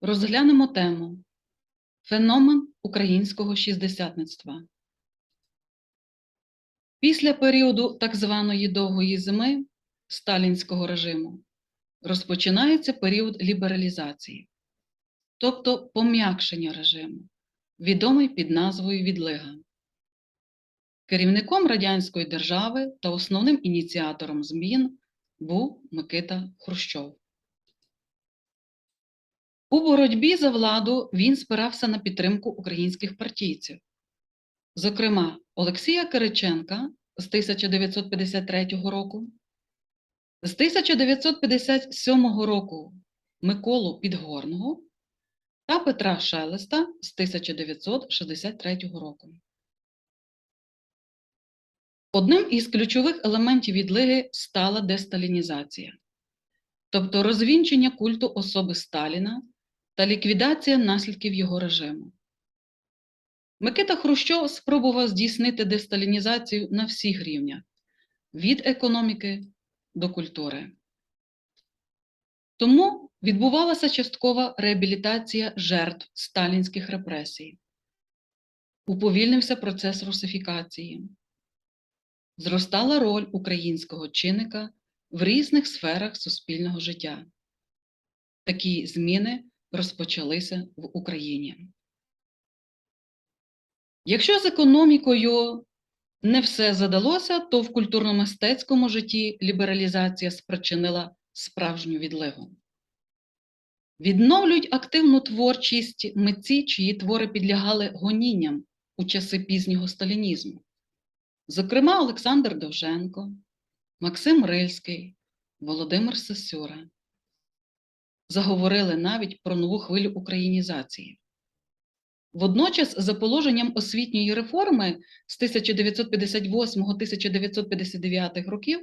розглянемо тему Феномен українського шістдесятництва. Після періоду так званої довгої зими сталінського режиму розпочинається період лібералізації, тобто пом'якшення режиму, відомий під назвою відлига. Керівником радянської держави та основним ініціатором змін був Микита Хрущов. У боротьбі за владу він спирався на підтримку українських партійців, зокрема Олексія Кириченка з 1953 року, з 1957 року Миколу Підгорного та Петра Шелеста з 1963 року. Одним із ключових елементів відлиги стала десталінізація, тобто розвінчення культу особи Сталіна та ліквідація наслідків його режиму. Микита Хрущов спробував здійснити десталінізацію на всіх рівнях від економіки до культури. Тому відбувалася часткова реабілітація жертв сталінських репресій, уповільнився процес русифікації, зростала роль українського чинника в різних сферах суспільного життя. Такі зміни розпочалися в Україні. Якщо з економікою не все задалося, то в культурно-мистецькому житті лібералізація спричинила справжню відливу. Відновлюють активну творчість митці, чиї твори підлягали гонінням у часи пізнього сталінізму. Зокрема, Олександр Довженко, Максим Рильський, Володимир Сосюра заговорили навіть про нову хвилю українізації. Водночас, за положенням освітньої реформи з 1958-1959 років,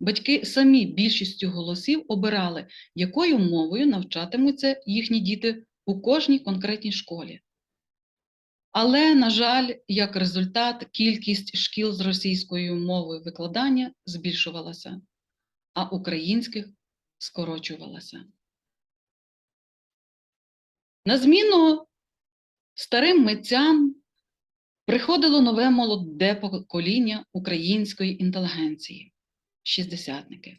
батьки самі більшістю голосів обирали, якою мовою навчатимуться їхні діти у кожній конкретній школі. Але, на жаль, як результат, кількість шкіл з російською мовою викладання збільшувалася, а українських скорочувалася. На зміну старим митцям приходило нове молоде покоління української інтелігенції шістдесятники.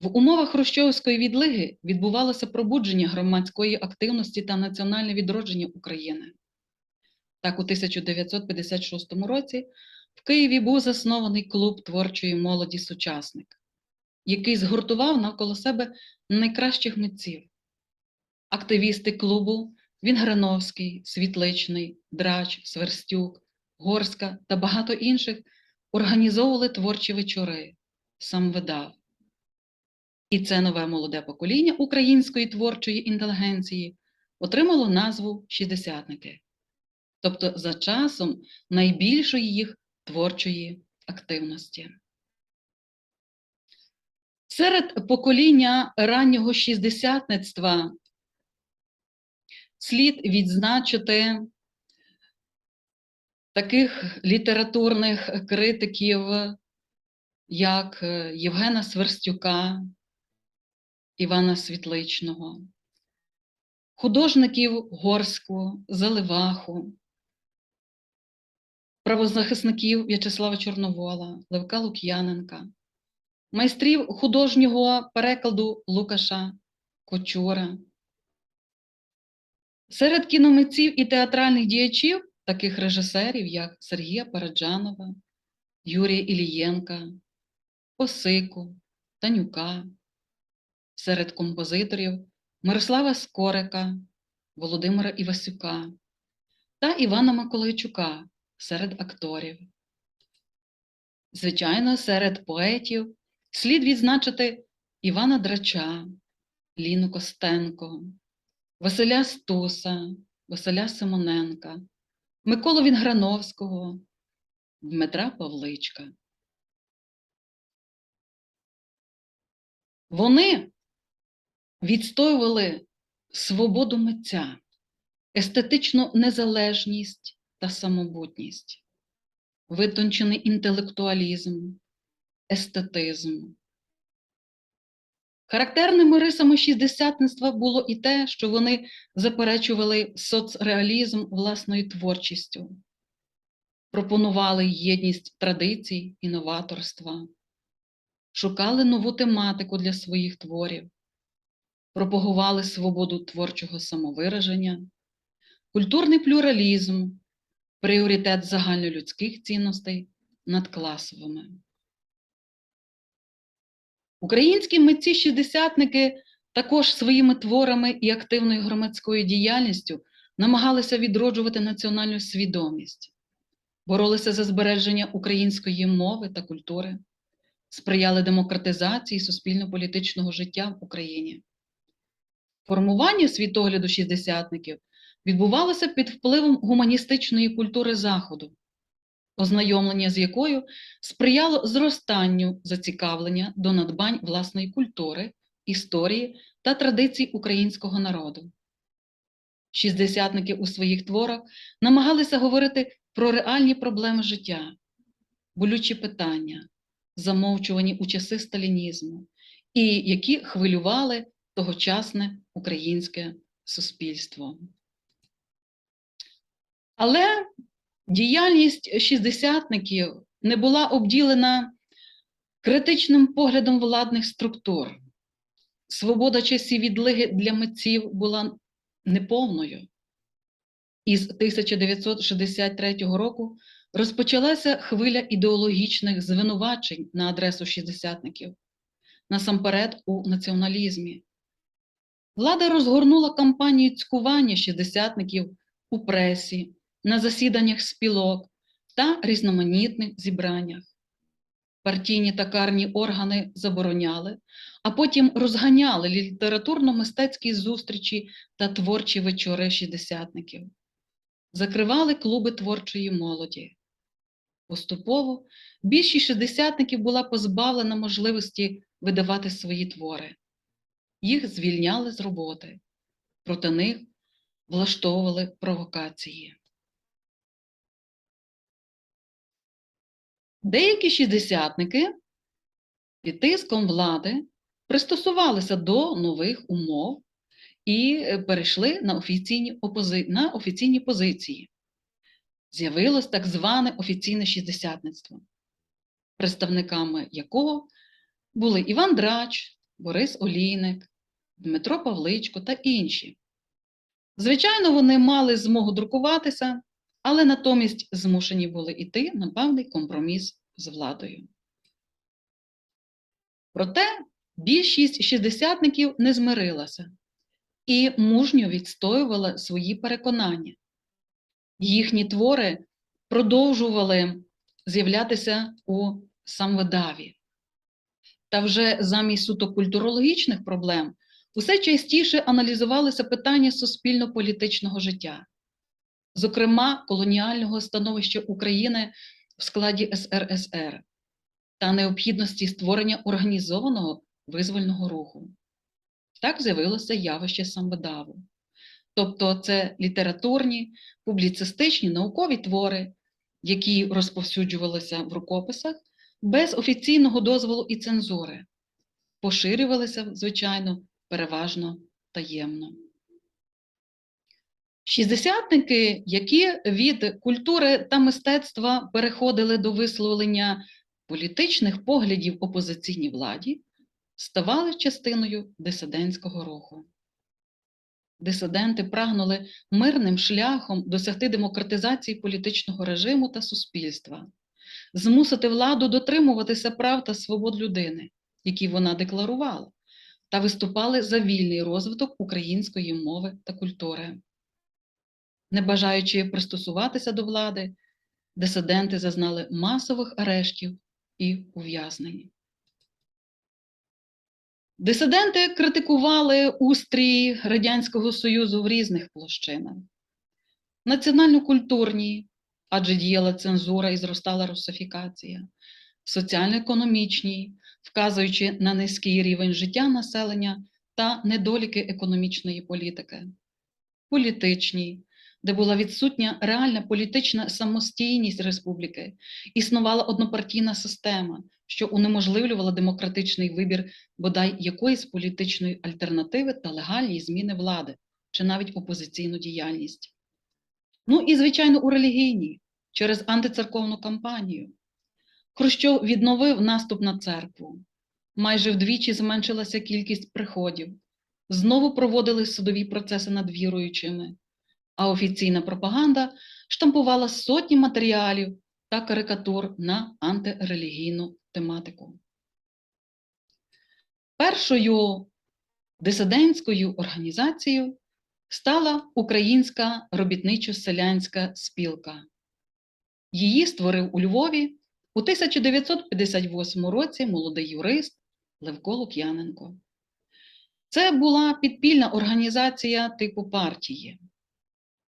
В умовах Хрущовської відлиги відбувалося пробудження громадської активності та національне відродження України. Так, у 1956 році в Києві був заснований клуб творчої молоді Сучасник, який згуртував навколо себе найкращих митців. Активісти клубу Вінграновський, Світличний, Драч, Сверстюк, Горська та багато інших організовували творчі вечори, сам видав. І це нове молоде покоління української творчої інтелігенції отримало назву Шістдесятники, тобто за часом найбільшої їх творчої активності. Серед покоління раннього шістдесятництва слід відзначити таких літературних критиків, як Євгена Сверстюка, Івана Світличного, художників Горську, Заливаху, правозахисників В'ячеслава Чорновола, Левка Лук'яненка, майстрів художнього перекладу Лукаша Кочура. Серед кіномитців і театральних діячів, таких режисерів, як Сергія Параджанова, Юрія Ілієнка, Осику, Танюка, серед композиторів Мирослава Скорика, Володимира Івасюка та Івана Миколайчука серед акторів. Звичайно, серед поетів слід відзначити Івана Драча, Ліну Костенко, Василя Стуса, Василя Симоненка, Миколу Вінграновського, Дмитра Павличка. Вони відстоювали свободу митця, естетичну незалежність та самобутність, витончений інтелектуалізм, естетизм. Характерними рисами шістдесятництва було і те, що вони заперечували соцреалізм власною творчістю, пропонували єдність традицій і новаторства, шукали нову тематику для своїх творів, пропагували свободу творчого самовираження, культурний плюралізм, пріоритет загальнолюдських цінностей над класовими. Українські митці-шістдесятники також своїми творами і активною громадською діяльністю намагалися відроджувати національну свідомість, боролися за збереження української мови та культури, сприяли демократизації суспільно-політичного життя в Україні. Формування світогляду шістдесятників відбувалося під впливом гуманістичної культури Заходу, ознайомлення з якою сприяло зростанню зацікавлення до надбань власної культури, історії та традицій українського народу. Шістдесятники у своїх творах намагалися говорити про реальні проблеми життя, болючі питання, замовчувані у часи сталінізму, і які хвилювали тогочасне українське суспільство. Але діяльність шістдесятників не була обділена критичним поглядом владних структур. Свобода часів відлиги для митців була неповною. Із 1963 року розпочалася хвиля ідеологічних звинувачень на адресу шістдесятників, насамперед у націоналізмі. Влада розгорнула кампанію цькування шістдесятників у пресі, на засіданнях спілок та різноманітних зібраннях. Партійні та карні органи забороняли, а потім розганяли літературно-мистецькі зустрічі та творчі вечори шістдесятників, закривали клуби творчої молоді. Поступово більшість шістдесятників була позбавлена можливості видавати свої твори. Їх звільняли з роботи, проти них влаштовували провокації. Деякі шістдесятники під тиском влади пристосувалися до нових умов і е, перейшли на офіційні, опози... на офіційні позиції. З'явилось так зване офіційне шістдесятництво, представниками якого були Іван Драч, Борис Олійник, Дмитро Павличко та інші. Звичайно, вони мали змогу друкуватися, але натомість змушені були йти на певний компроміс з владою. Проте більшість шістдесятників не змирилася і мужньо відстоювала свої переконання. Їхні твори продовжували з'являтися у самвидаві. Та вже замість суто культурологічних проблем усе частіше аналізувалися питання суспільно-політичного життя зокрема колоніального становища України в складі СРСР та необхідності створення організованого визвольного руху. Так з'явилося явище самбедаву. Тобто це літературні, публіцистичні наукові твори, які розповсюджувалися в рукописах без офіційного дозволу і цензури, поширювалися, звичайно, переважно таємно. Шістдесятники, які від культури та мистецтва переходили до висловлення політичних поглядів опозиційній владі, ставали частиною дисидентського руху. Дисиденти прагнули мирним шляхом досягти демократизації політичного режиму та суспільства, змусити владу дотримуватися прав та свобод людини, які вона декларувала, та виступали за вільний розвиток української мови та культури не бажаючи пристосуватися до влади, дисиденти зазнали масових арештів і ув'язнень. Дисиденти критикували устрій Радянського Союзу в різних площинах: національно-культурній, адже діяла цензура і зростала русифікація, соціально-економічній, вказуючи на низький рівень життя населення та недоліки економічної політики, політичній, де була відсутня реальна політична самостійність республіки, існувала однопартійна система, що унеможливлювала демократичний вибір бодай якоїсь політичної альтернативи та легальні зміни влади чи навіть опозиційну діяльність. Ну і, звичайно, у релігійній через антицерковну кампанію. Хрущов відновив наступ на церкву. Майже вдвічі зменшилася кількість приходів. Знову проводили судові процеси над віруючими, а офіційна пропаганда штампувала сотні матеріалів та карикатур на антирелігійну тематику. Першою дисидентською організацією стала Українська робітничо-селянська спілка. Її створив у Львові у 1958 році молодий юрист Левко Лук'яненко. Це була підпільна організація типу партії.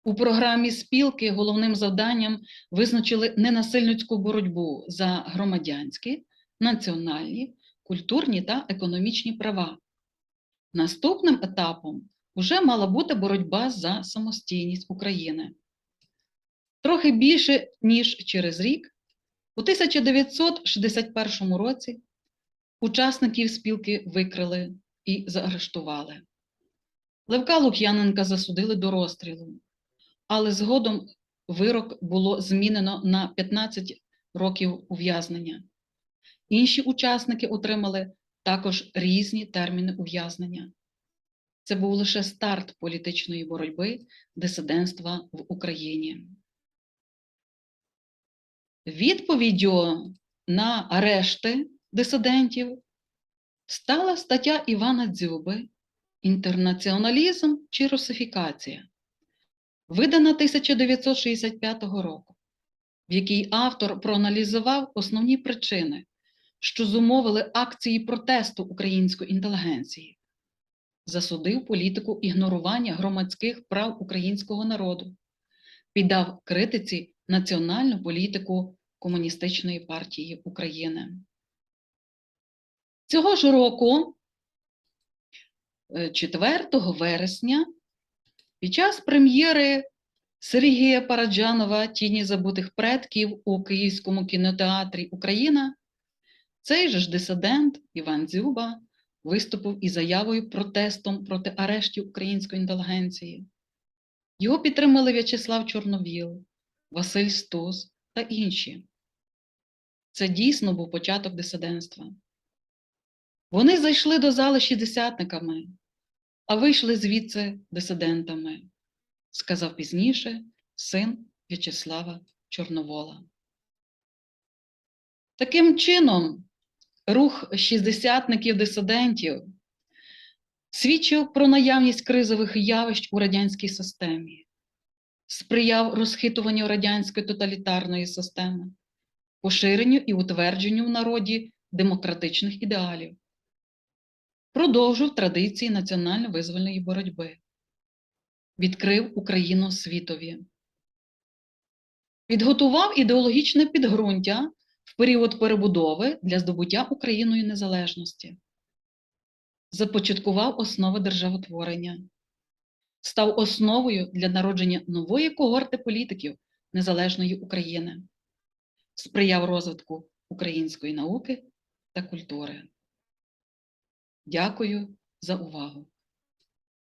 У програмі спілки головним завданням визначили ненасильницьку боротьбу за громадянські, національні, культурні та економічні права. Наступним етапом вже мала бути боротьба за самостійність України. Трохи більше, ніж через рік, у 1961 році учасників спілки викрили і заарештували. Левка Лук'яненка засудили до розстрілу, але згодом вирок було змінено на 15 років ув'язнення. Інші учасники отримали також різні терміни ув'язнення. Це був лише старт політичної боротьби дисидентства в Україні. Відповіддю на арешти дисидентів стала стаття Івана Дзюби Інтернаціоналізм чи русифікація, видана 1965 року, в якій автор проаналізував основні причини, що зумовили акції протесту української інтелігенції, засудив політику ігнорування громадських прав українського народу, піддав критиці національну політику Комуністичної партії України. Цього ж року, 4 вересня, під час прем'єри Сергія Параджанова Тіні забутих предків у Київському кінотеатрі Україна, цей же ж дисидент Іван Дзюба виступив із заявою протестом проти арештів української інтелігенції. Його підтримали В'ячеслав Чорновіл, Василь Стус та інші. Це дійсно був початок дисидентства. Вони зайшли до зали шістдесятниками, а вийшли звідси дисидентами, сказав пізніше син В'ячеслава Чорновола. Таким чином, рух шістдесятників-дисидентів свідчив про наявність кризових явищ у радянській системі, сприяв розхитуванню радянської тоталітарної системи, поширенню і утвердженню в народі демократичних ідеалів, продовжив традиції національно-визвольної боротьби, відкрив Україну світові, підготував ідеологічне підґрунтя в період перебудови для здобуття Україною незалежності, започаткував основи державотворення, став основою для народження нової когорти політиків незалежної України, сприяв розвитку української науки та культури. Дякую за увагу!